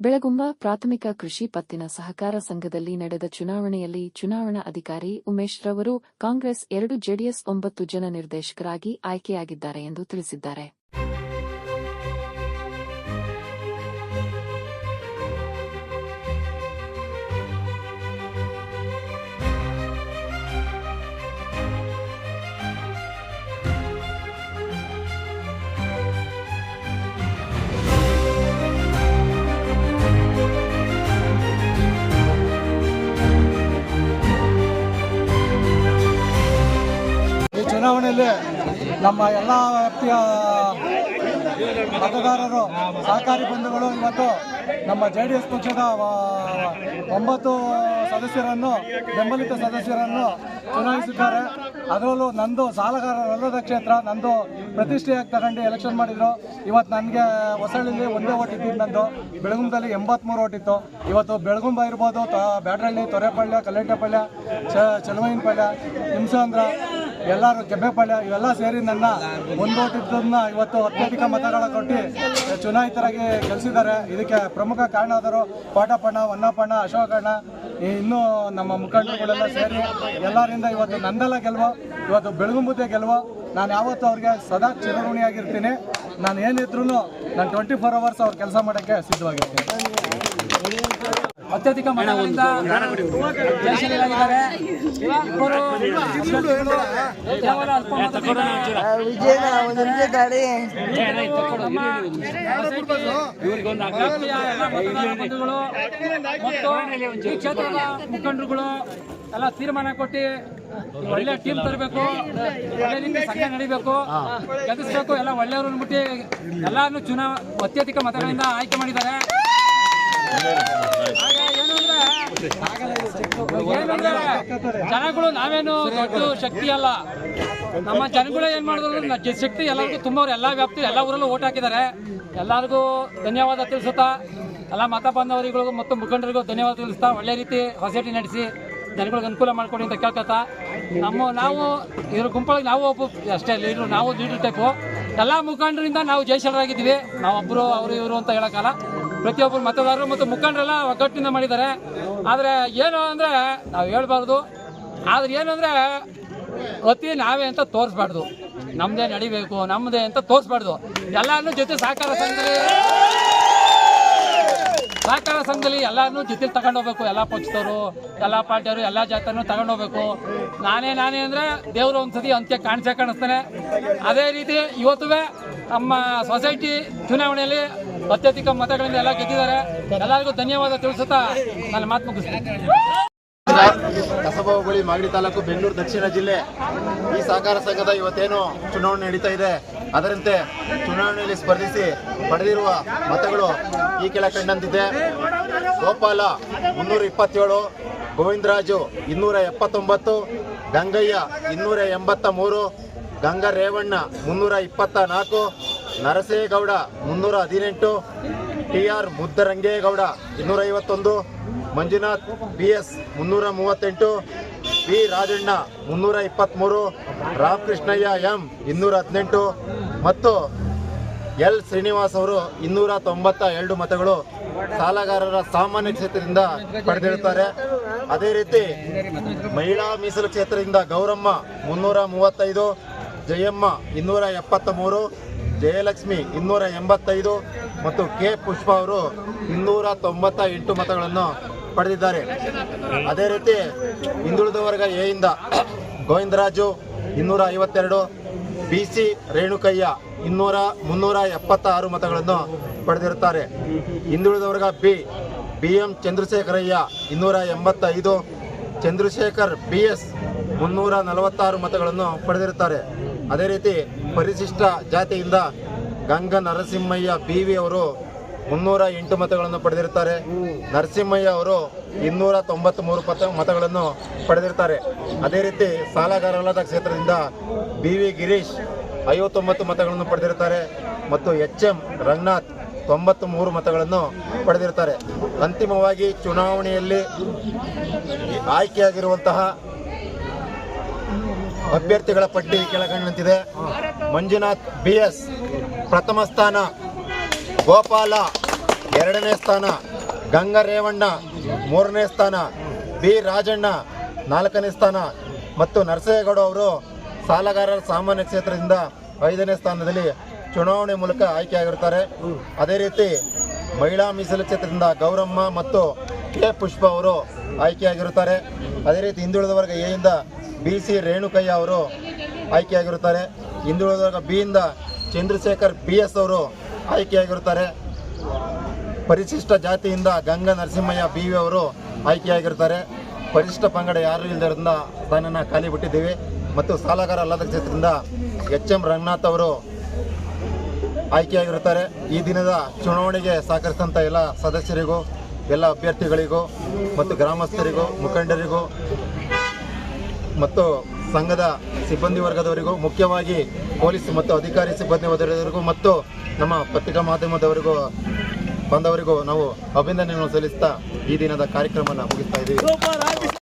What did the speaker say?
ಬೆಳಗುಂಬ ಪ್ರಾಥಮಿಕ ಕೃಷಿ ಪತ್ತಿನ ಸಹಕಾರ ಸಂಘದಲ್ಲಿ ನಡೆದ ಚುನಾವಣೆಯಲ್ಲಿ ಚುನಾವಣಾ ಅಧಿಕಾರಿ ಉಮೇಶ್ ರವರು ಕಾಂಗ್ರೆಸ್ ಎರಡು ಜೆಡಿಎಸ್ ಒಂಬತ್ತು ಜನ ನಿರ್ದೇಶಕರಾಗಿ ಆಯ್ಕೆಯಾಗಿದ್ದಾರೆ ಎಂದು ತಿಳಿಸಿದ್ದಾರೆ. ನಮ್ಮ ಎಲ್ಲ ವ್ಯಾಪ್ತಿಯ ಮತದಾರರು, ಸಹಕಾರಿ ಬಂಧುಗಳು ಇವತ್ತು ನಮ್ಮ ಜೆ ಡಿ ಎಸ್ ಪಕ್ಷದ ಒಂಬತ್ತು ಸದಸ್ಯರನ್ನು, ಬೆಂಬಲಿತ ಸದಸ್ಯರನ್ನು ಚುನಾಯಿಸಿದ್ದಾರೆ. ಅದರಲ್ಲೂ ನಂದು ಸಾಲಗಾರರಲ್ಲದ ಕ್ಷೇತ್ರ, ನಂದು ಪ್ರತಿಷ್ಠೆಯಾಗಿ ತಗೊಂಡು ಎಲೆಕ್ಷನ್ ಮಾಡಿದ್ರು. ಇವತ್ತು ನನಗೆ ಹೊಸಳ್ಳಿಲಿ ಒಂದೇ ಓಟ್ ಇದ್ದಿದ್ದು ನಂದು. ಬೆಳಗುಂಬದಲ್ಲಿ ಎಂಬತ್ಮೂರು ಓಟ್ ಇತ್ತು. ಇವತ್ತು ಬೆಳಗುಂಬ ಇರ್ಬೋದು ಬ್ಯಾಡ್ರಳ್ಳಿ ತೊರೆಪಳ್ಯ ಕಲ್ಲೆಟ್ಟಪಳ್ಳ ಚ ಚಲುವಯ್ಯನಪಳ್ಯ ಹಿಂಸಾಂದ್ರ ಎಲ್ಲರೂ ಕೆಬ್ಬೆಪಾಳ್ಯ ಇವೆಲ್ಲ ಸೇರಿ ನನ್ನ ಒಂದು ಇವತ್ತು ಅತ್ಯಧಿಕ ಮತಗಳ ಕೊಟ್ಟು ಚುನಾಯಿತರಾಗಿ ಗೆಲ್ಸಿದ್ದಾರೆ. ಇದಕ್ಕೆ ಪ್ರಮುಖ ಕಾರಣಾದರು ಪಾಟಪಣ್ಣ ಹೊನ್ನಪ್ಪಣ್ಣ, ಅಶೋಕಣ್ಣ. ಇನ್ನೂ ನಮ್ಮ ಮುಖಂಡರುಗಳೆಲ್ಲ ಸೇರಿ ಎಲ್ಲರಿಂದ ಇವತ್ತು ನಂದೆಲ್ಲ ಗೆಲುವು, ಇವತ್ತು ಬೆಳಗುಂಬುದ್ದೆ ಗೆಲುವು. ನಾನು ಯಾವತ್ತೂ ಅವ್ರಿಗೆ ಸದಾ ಚಿರಋಣಿಯಾಗಿರ್ತೀನಿ. ನಾನು ಏನಿದ್ರು ನಾನು ಟ್ವೆಂಟಿ ಫೋರ್ ಅವರ್ಸ್ ಅವ್ರ ಕೆಲಸ ಮಾಡೋಕ್ಕೆ ಸಿದ್ಧವಾಗಿರ್ತೀನಿ. ಅತ್ಯಧಿಕ ಮತಗಳಿಂದ ಜಯಶೀಲರಾಗಿದ್ದಾರೆ ಇಬ್ಬರು ಕೇವಲ ಅಲ್ಪ ಮತ್ತು ಈ ಕ್ಷೇತ್ರದ ಮುಖಂಡರುಗಳು ಎಲ್ಲ ತೀರ್ಮಾನ ಕೊಟ್ಟು ಒಳ್ಳೆ ಟೀಮ್ ತರಬೇಕು ಒಳ್ಳೆ ರೀತಿ ಸಂಘ ನಡಿಬೇಕು ಗೆಲ್ಲಿಸ್ಬೇಕು ಎಲ್ಲ ಒಳ್ಳೆಯವರು ಅಂದ್ಬಿಟ್ಟು ಎಲ್ಲಾನು ಚುನಾವ ಅತ್ಯಧಿಕ ಮತಗಳಿಂದ ಆಯ್ಕೆ ಮಾಡಿದ್ದಾರೆ ಹಾಗೆ ಏನು ಅಂದ್ರೆ ಏನಂದ್ರೆ ಜನಗಳು ನಾವೇನು ದೊಡ್ಡ ಶಕ್ತಿ ಅಲ್ಲ. ನಮ್ಮ ಜನಗಳು ಏನ್ ಮಾಡಿದ್ರು ಶಕ್ತಿ ಎಲ್ಲರಿಗೂ ತುಂಬವ್ರು ಎಲ್ಲಾ ವ್ಯಾಪ್ತಿ, ಎಲ್ಲ ಊರಲ್ಲೂ ಓಟ್ ಹಾಕಿದ್ದಾರೆ. ಎಲ್ಲರಿಗೂ ಧನ್ಯವಾದ ತಿಳಿಸುತ್ತಾ, ಎಲ್ಲ ಮತ ಬಾಂಧವರಿಗಳಿಗೂ ಮತ್ತು ಮುಖಂಡರಿಗೂ ಧನ್ಯವಾದ ತಿಳಿಸ್ತಾ, ಒಳ್ಳೆ ರೀತಿ ಹೊಸಟಿ ನಡೆಸಿ, ಜನಗಳಿಗೆ ಅನುಕೂಲ ಮಾಡ್ಕೊಡಿ ಅಂತ ಕೇಳ್ಕೊತಾ ನಮ್ಮ ನಾವು ಇದ್ರ ಗುಂಪೊಳಗೆ ನಾವು ಒಬ್ಬ ಅಷ್ಟೇ, ಲೀಡ್ರು, ನಾವು ಲೀಡ್ರು ಟೈಪು ಎಲ್ಲ ಮುಖಂಡರಿಂದ ನಾವು ಜಯಶೀಲರಾಗಿದ್ದೀವಿ. ನಾವೊಬ್ಬರು ಅವರು ಇವರು ಅಂತ ಹೇಳೋಕ್ಕಲ್ಲ ಪ್ರತಿಯೊಬ್ಬರು ಮತದಾರರು ಮತ್ತು ಮುಖಂಡರೆಲ್ಲ ಒಗ್ಗಟ್ಟಿನಿಂದ ಮಾಡಿದ್ದಾರೆ. ಆದರೆ ಏನು ಅಂದರೆ ನಾವು ಹೇಳ್ಬಾರ್ದು. ಆದರೆ ಏನು ಅಂದರೆ ಅತಿ ನಾವೇ ಅಂತ ತೋರಿಸ್ಬಾರ್ದು. ನಮ್ಮದೇ ನಡಿಬೇಕು ನಮ್ಮದೇ ಅಂತ ತೋರಿಸ್ಬಾರ್ದು. ಎಲ್ಲರೂ ಜೊತೆ ಸಹಕಾರ ಸಂಘದಲ್ಲಿ ಸಹಕಾರ ಸಂಘದಲ್ಲಿ ಎಲ್ಲಾರನ್ನೂ ಜೊತೆಲಿ ತಗೊಂಡೋಗ್ಬೇಕು ಎಲ್ಲ ಪಕ್ಷದವರು, ಎಲ್ಲ ಪಾರ್ಟಿಯವರು, ಎಲ್ಲ ಜಾತಿಯನ್ನು ತಗೊಂಡೋಗ್ಬೇಕು ನಾನೇ ನಾನೇ ಅಂದರೆ ದೇವರು ಒಂದ್ಸತಿ ಅಂತ್ಯ ಕಾಣಿಸೇ ಕಾಣಿಸ್ತಾನೆ. ಅದೇ ರೀತಿ ಇವತ್ತು ನಮ್ಮ ಸೊಸೈಟಿ ಚುನಾವಣೆಯಲ್ಲಿ ಅತ್ಯಧಿಕ ಮತಗಳಿಂದ ಎಲ್ಲ ಗೆದ್ದಿದ್ದಾರೆ. ಎಲ್ಲರಿಗೂ ಧನ್ಯವಾದ ತಿಳಿಸುತ್ತಾ ನನ್ನ ಮಾತು ಮುಗಿಸ್ತೀನಿ. ಕಸಬಾ ಹೋಬಳಿ ಮಾಗಡಿ ತಾಲೂಕು ಬೆಂಗಳೂರು ದಕ್ಷಿಣ ಜಿಲ್ಲೆ ಈ ಸಹಕಾರ ಸಂಘದ ಇವತ್ತೇನು ಚುನಾವಣೆ ನಡೀತಾ ಇದೆ. ಅದರಂತೆ ಚುನಾವಣೆಯಲ್ಲಿ ಸ್ಪರ್ಧಿಸಿ ಪಡೆದಿರುವ ಮತಗಳು ಈ ಕೆಳ ಕಂಡಂತಿದೆ. ಗೋಪಾಲ ಮುನ್ನೂರ ಇಪ್ಪತ್ತೇಳು, ಗೋವಿಂದರಾಜು ಇನ್ನೂರ ಎಪ್ಪತ್ತೊಂಬತ್ತು, ಗಂಗಯ್ಯ ಇನ್ನೂರ ಎಂಬತ್ತ ಮೂರು ಗಂಗಾ ರೇವಣ್ಣ ಮುನ್ನೂರ ಇಪ್ಪತ್ತ ನಾಲ್ಕು ನರಸೇಗೌಡ ಮುನ್ನೂರ ಹದಿನೆಂಟು, ಟಿ ಆರ್ ಮುದ್ದರಂಗೇಗೌಡ ಇನ್ನೂರ ಐವತ್ತೊಂದು ಮಂಜುನಾಥ್ ಬಿ ಎಸ್ ಮುನ್ನೂರ ಮೂವತ್ತೆಂಟು ವಿ ರಾಜಣ್ಣ ಮುನ್ನೂರ ಇಪ್ಪತ್ತ್ಮೂರು ರಾಮಕೃಷ್ಣಯ್ಯ ಎಂ ಇನ್ನೂರ ಹದಿನೆಂಟು ಮತ್ತು ಎಲ್ ಶ್ರೀನಿವಾಸ್ ಅವರು ಇನ್ನೂರ ತೊಂಬತ್ತ ಎರಡು ಮತಗಳು ಸಾಲಗಾರರ ಸಾಮಾನ್ಯ ಕ್ಷೇತ್ರದಿಂದ ಪಡೆದಿರುತ್ತಾರೆ. ಅದೇ ರೀತಿ ಮಹಿಳಾ ಮೀಸಲು ಕ್ಷೇತ್ರದಿಂದ ಗೌರಮ್ಮ ಮುನ್ನೂರ ಮೂವತ್ತೈದು, ಜಯಮ್ಮ ಇನ್ನೂರ ಎಪ್ಪತ್ತ ಮೂರು ಜಯಲಕ್ಷ್ಮಿ ಇನ್ನೂರ ಎಂಬತ್ತೈದು ಮತ್ತು ಕೆ ಪುಷ್ಪ ಅವರು ಇನ್ನೂರ ತೊಂಬತ್ತ ಎಂಟು ಮತಗಳನ್ನು ಪಡೆದಿದ್ದಾರೆ. ಅದೇ ರೀತಿ ಹಿಂದುಳಿದ ವರ್ಗ ಎಯಿಂದ ಗೋವಿಂದರಾಜು ಇನ್ನೂರ ಐವತ್ತೆರಡು ಬಿ ಸಿ ರೇಣುಕಯ್ಯ ಇನ್ನೂರ ಮುನ್ನೂರ ಎಪ್ಪತ್ತ ಆರು ಮತಗಳನ್ನು ಪಡೆದಿರುತ್ತಾರೆ. ಹಿಂದುಳಿದ ವರ್ಗ ಬಿ ಬಿ ಎಂ ಚಂದ್ರಶೇಖರಯ್ಯ ಇನ್ನೂರ ಎಂಬತ್ತೈದು ಚಂದ್ರಶೇಖರ್ ಬಿ ಎಸ್ ಮುನ್ನೂರ ನಲವತ್ತಾರು ಮತಗಳನ್ನು ಪಡೆದಿರುತ್ತಾರೆ. ಅದೇ ರೀತಿ ಪರಿಶಿಷ್ಟ ಜಾತಿಯಿಂದ ಗಂಗ ನರಸಿಂಹಯ್ಯ ಬಿ ವಿ ಅವರು ಮುನ್ನೂರ ಎಂಟು ಮತಗಳನ್ನು ಪಡೆದಿರ್ತಾರೆ ನರಸಿಂಹಯ್ಯ ಅವರು ಇನ್ನೂರ ತೊಂಬತ್ತ್ಮೂರು ಪತ ಮತಗಳನ್ನು ಪಡೆದಿರ್ತಾರೆ ಅದೇ ರೀತಿ ಸಾಲಗಾರಲ್ಲದ ಕ್ಷೇತ್ರದಿಂದ ಬಿ ವಿ ಗಿರೀಶ್ ಐವತ್ತೊಂಬತ್ತು ಮತಗಳನ್ನು ಪಡೆದಿರುತ್ತಾರೆ ಮತ್ತು ಎಚ್ ಎಂ ರಂಗನಾಥ್ ತೊಂಬತ್ತು ಮೂರು ಮತಗಳನ್ನು ಪಡೆದಿರ್ತಾರೆ ಅಂತಿಮವಾಗಿ ಚುನಾವಣೆಯಲ್ಲಿ ಆಯ್ಕೆಯಾಗಿರುವಂತಹ ಅಭ್ಯರ್ಥಿಗಳ ಪಟ್ಟಿ ಕೆಳಕಂಡಂತಿದೆ ಮಂಜುನಾಥ್ ಬಿ ಎಸ್ ಪ್ರಥಮ ಸ್ಥಾನ ಗೋಪಾಲ ಎರಡನೇ ಸ್ಥಾನ, ಗಂಗ ರೇವಣ್ಣ ಮೂರನೇ ಸ್ಥಾನ, ಬಿ ರಾಜಣ್ಣ ನಾಲ್ಕನೇ ಸ್ಥಾನ ಮತ್ತು ನರಸೇಗೌಡ ಅವರು ಸಾಲಗಾರರ ಸಾಮಾನ್ಯ ಕ್ಷೇತ್ರದಿಂದ ಐದನೇ ಸ್ಥಾನದಲ್ಲಿ ಚುನಾವಣೆ ಮೂಲಕ ಆಯ್ಕೆಯಾಗಿರುತ್ತಾರೆ. ಅದೇ ರೀತಿ ಮಹಿಳಾ ಮೀಸಲು ಕ್ಷೇತ್ರದಿಂದ ಗೌರಮ್ಮ ಮತ್ತು ಕೆ ಪುಷ್ಪ ಅವರು ಆಯ್ಕೆಯಾಗಿರುತ್ತಾರೆ. ಅದೇ ರೀತಿ ಹಿಂದುಳಿದ ವರ್ಗ ಎಯಿಂದ ಬಿ ಸಿ ರೇಣುಕಯ್ಯ ಅವರು ಆಯ್ಕೆಯಾಗಿರುತ್ತಾರೆ. ಹಿಂದುಳಿದ ವರ್ಗ ಬಿಯಿಂದ ಚಂದ್ರಶೇಖರ್ ಬಿ ಎಸ್ ಅವರು ಆಯ್ಕೆಯಾಗಿರುತ್ತಾರೆ. ಪರಿಶಿಷ್ಟ ಜಾತಿಯಿಂದ ಗಂಗಾ ನರಸಿಂಹಯ್ಯ ಬಿ ವಿ ಅವರು ಆಯ್ಕೆಯಾಗಿರ್ತಾರೆ ಪರಿಶಿಷ್ಟ ಪಂಗಡ ಯಾರು ಇಲ್ಲದರಿಂದ ಸ್ಥಾನನ ಖಾಲಿ ಬಿಟ್ಟಿದ್ದೀವಿ. ಮತ್ತು ಸಾಲಗಾರ ಅಲ್ಲದ ಕ್ಷೇತ್ರದಿಂದ ಎಚ್ ಎಂ ರಂಗನಾಥ್ ಅವರು ಆಯ್ಕೆಯಾಗಿರುತ್ತಾರೆ. ಈ ದಿನದ ಚುನಾವಣೆಗೆ ಸಹಕರಿಸಿದಂಥ ಎಲ್ಲ ಸದಸ್ಯರಿಗೂ, ಎಲ್ಲ ಅಭ್ಯರ್ಥಿಗಳಿಗೂ ಮತ್ತು ಗ್ರಾಮಸ್ಥರಿಗೂ, ಮುಖಂಡರಿಗೂ ಮತ್ತು ಸಂಘದ ಸಿಬ್ಬಂದಿ ವರ್ಗದವರಿಗೂ, ಮುಖ್ಯವಾಗಿ ಪೊಲೀಸ್ ಮತ್ತು ಅಧಿಕಾರಿ ಸಿಬ್ಬಂದಿ ವರ್ಗದವರಿಗೂ ಮತ್ತು ನಮ್ಮ ಪತ್ರಿಕಾ ಮಾಧ್ಯಮದವರಿಗೂ ಬಂದವರಿಗೂ ನಾವು ಅಭಿನಂದನೆಗಳನ್ನು ಸಲ್ಲಿಸ್ತಾ ಈ ದಿನದ ಕಾರ್ಯಕ್ರಮವನ್ನು ಮುಗಿಸ್ತಾ ಇದ್ದೀವಿ.